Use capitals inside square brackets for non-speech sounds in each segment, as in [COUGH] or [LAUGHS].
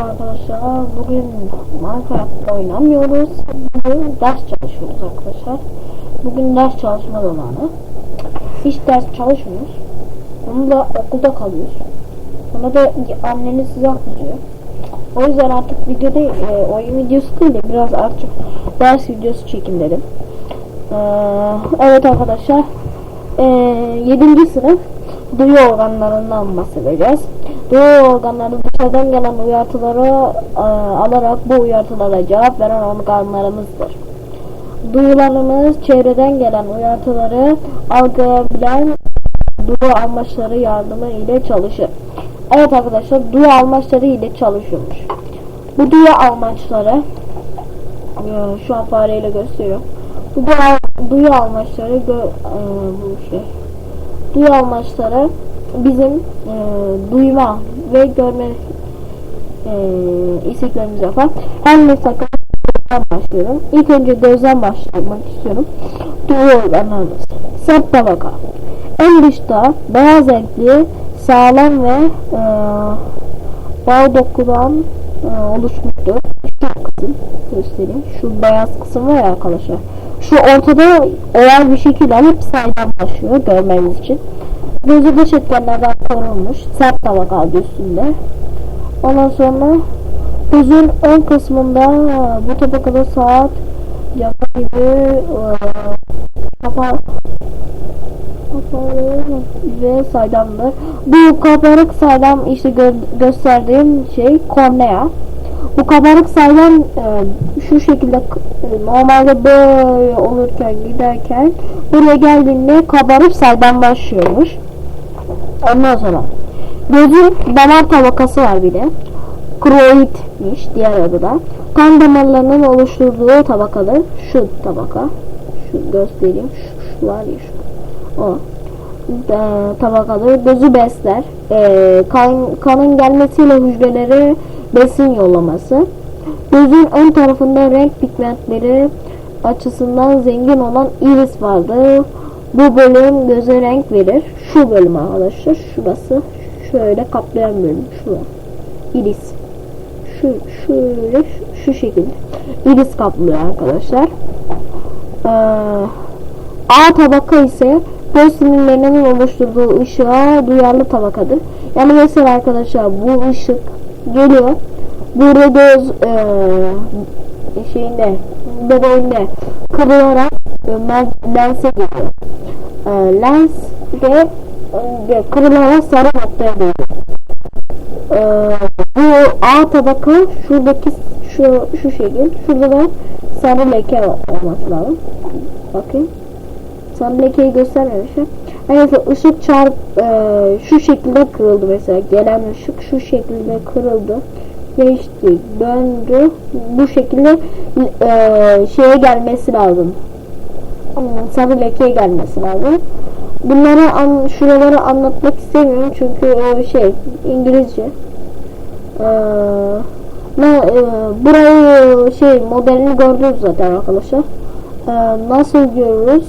Arkadaşlar bugün Minecraft oynamıyoruz. Bugün ders çalışıyoruz arkadaşlar. Bugün ders çalışma zamanı. Hiç ders çalışmıyoruz. Onu da okulda kalıyoruz. Ona da anneniz size kızıyor. O yüzden artık video değil, e, oyun videosu değil de biraz artık ders videosu çekin dedim. Ee, evet arkadaşlar. E, 7. sınıf duyu organlarından bahsedeceğiz. Duyu organları dışarıdan gelen uyartıları e, alarak bu uyartılara cevap veren organlarımızdır. Duyularımız çevreden gelen uyartıları algılayabilen duyu amaçları yardımı ile çalışır. Evet arkadaşlar duyu amaçları ile çalışıyormuş. Bu duyu amaçları e, şu an fareyle gösteriyorum. Bu duyu, amaçları gö, e, bu şey duyu amaçları bizim e, duyma ve görme e, isteklerimiz yapar. En mesela başlıyorum. İlk önce gözden başlamak istiyorum. Duyu organlarımız. Sert tabaka. En dışta beyaz renkli sağlam ve e, bağ dokudan e, oluşmuştur. Şu kısım göstereyim. Şu beyaz kısım var ya arkadaşlar. Şu ortada oval bir şekil alıp saydam başlıyor görmeniz için. Gözü dış etkenlerden korunmuş. Sert tabaka adı üstünde. Ondan sonra gözün ön kısmında bu tabakada saat yakın gibi kapalı ve saydamdır. Bu kabarık saydam işte gö gösterdiğim şey kornea. Bu kabarık saydam e, şu şekilde e, normalde böyle olurken giderken buraya geldiğinde kabarıp saydam başlıyormuş. Ondan sonra gözün damar tabakası var bir de. Kroidmiş diğer adı da. Kan damarlarının oluşturduğu tabakadır. Şu tabaka. Şu göstereyim. Şu, şu var ya şu. O. E, tabakadır. Gözü besler. E, kan, kanın gelmesiyle hücrelere besin yollaması. Gözün ön tarafında renk pigmentleri açısından zengin olan iris vardır. Bu bölüm göze renk verir. Şu bölüm arkadaşlar. Şurası şöyle kaplayan bölüm. Şu iris. Şu şöyle şu, şu şekilde. Iris kaplıyor arkadaşlar. Ee, A tabaka ise göz sinirlerinin oluşturduğu ışığa duyarlı tabakadır. Yani mesela arkadaşlar bu ışık geliyor. Burada göz e, şeyinde bebeğinde kırılarak e, lense geliyor. E, lens ve e, sarı noktaya geliyor. E, bu A tabaka şuradaki şu şu şekil. Şurada da sarı leke olması lazım. Bakın. Sarı lekeyi göstermemişim. Yani ışık çarp e, şu şekilde kırıldı mesela. Gelen ışık şu şekilde kırıldı. Geçti, döndü. Bu şekilde e, şeye gelmesi lazım. Sarı lekeye gelmesi lazım. Bunları an, şuraları anlatmak istemiyorum çünkü o şey İngilizce. Ee, ne, e, burayı şey modelini gördünüz zaten arkadaşlar. Ee, nasıl görürüz?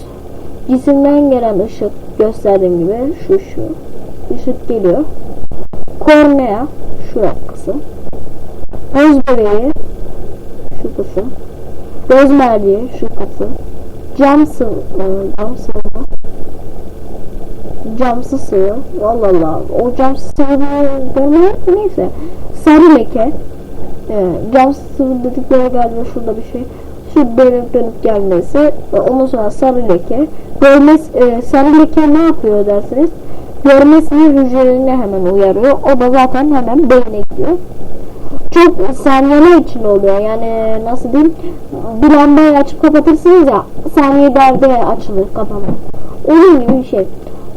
Cisimden gelen ışık gösterdiğim gibi şu şu ışık geliyor. Kornea şu kısım. Göz bebeği şu kısım. Göz merceği şu kısım. Cam e, cam sıvı camsı sıvı. Allah Allah. O camsı sıvı görmüyor neyse. Sarı leke. Ee, camsı sıvı dedikleri galiba şurada bir şey. Şu dönüp dönüp gelmesi. Ondan sonra sarı leke. Görmez, e, sarı leke ne yapıyor dersiniz? Görmesini hücrelerine hemen uyarıyor. O da zaten hemen beyne gidiyor. Çok saniyeler için oluyor. Yani nasıl diyeyim? Bir lambayı açıp kapatırsınız ya saniyelerde açılır kapanır. Onun gibi bir şey.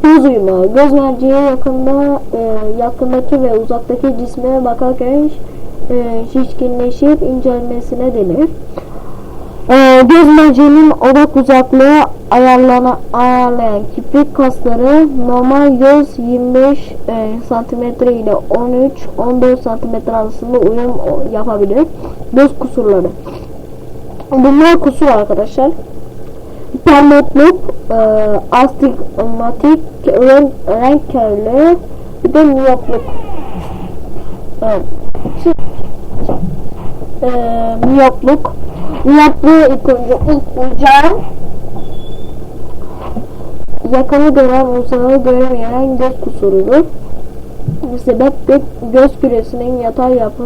Göz uyumu. Göz merceği yakında e, yakındaki ve uzaktaki cisme bakarken e, şişkinleşip incelmesine denir. E, göz merceğinin odak uzaklığı ayarlana, ayarlayan kiprik kasları normal göz 25 e, ile 13-14 cm arasında uyum yapabilir. Göz kusurları. Bunlar kusur arkadaşlar permotluk, e, astigmatik, renk, renk körlüğü, bir de miyopluk. [LAUGHS] Evet. Şimdi e, miyopluk. Miyopluğu ilk önce bulacağım. Yakını gören uzağı göremeyen göz kusurudur. Bu sebeple göz küresinin yatay yapı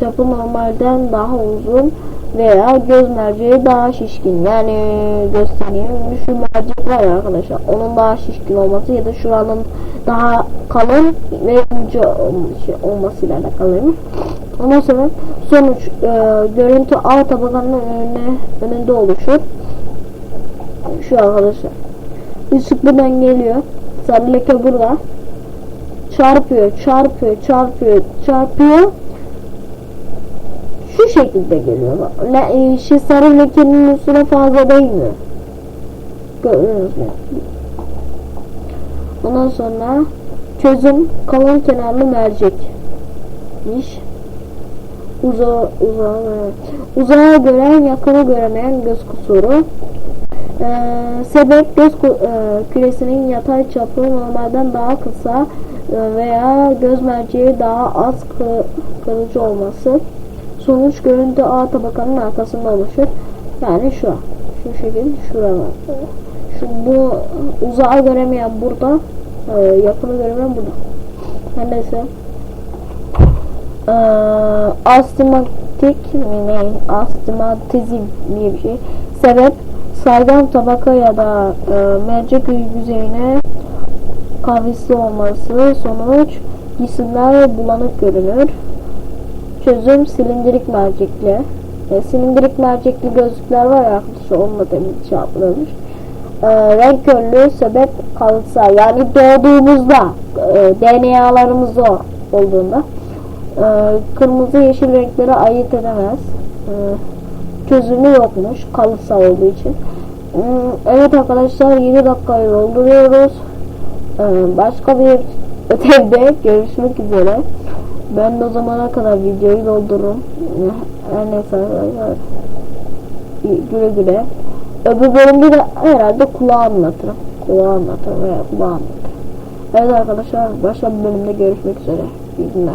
çapı normalden daha uzun veya göz merceği daha şişkin. Yani göstereyim. Şu mercek var ya arkadaşlar. Onun daha şişkin olması ya da şuranın daha kalın ve ince olması, şey olmasıyla alakalıymış. Ondan sonra sonuç e, görüntü A tabakanın önüne, önünde oluşur. Şu arkadaşlar. Işık buradan geliyor. Sarı leke burada. Çarpıyor, çarpıyor, çarpıyor, çarpıyor. Şekilde geliyor. Le, şey sarı lekenin üstüne fazla değmiyor. Görüyorsunuz mu? Ondan sonra çözüm kalın kenarlı mercekmiş. Uzağa, uzağa, uzağa gören yakını göremeyen göz kusuru. Ee, sebep göz e, küresinin yatay çapı normalden daha kısa e, veya göz merceği daha az kı- kırıcı olması. Sonuç görüntü A tabakanın arkasında oluşur. Yani şu. Şu şekil şurada. Şu bu uzağı göremeyen burada, e, yakını göremeyen burada. Her neyse. Ee, astigmatik mi? Astigmatizm diye bir şey. Sebep saydam tabaka ya da e, mercek yüzeyine kavisli olması. Sonuç cisimler bulanık görünür. Çözüm silindirik mercekli. E, silindirik mercekli gözlükler var ya arkadaşlar onunla demin çarpılmış. E, renk körlüğü sebep kalıtsal. Yani doğduğumuzda e, DNA'larımız o olduğunda e, kırmızı yeşil renkleri ayırt edemez. E, çözümü yokmuş kalıtsal olduğu için. Hmm, Evet arkadaşlar 20 dakikayı dolduruyoruz. E, başka bir [LAUGHS] ötevde görüşmek üzere. Ben de o zamana kadar videoyu doldururum. Her neyse. Güle güle. Öbür bölümde de herhalde kulağı anlatırım. Kulağı anlatırım veya kulağı anlatırım. Evet arkadaşlar başka bir bölümde görüşmek üzere. İyi günler.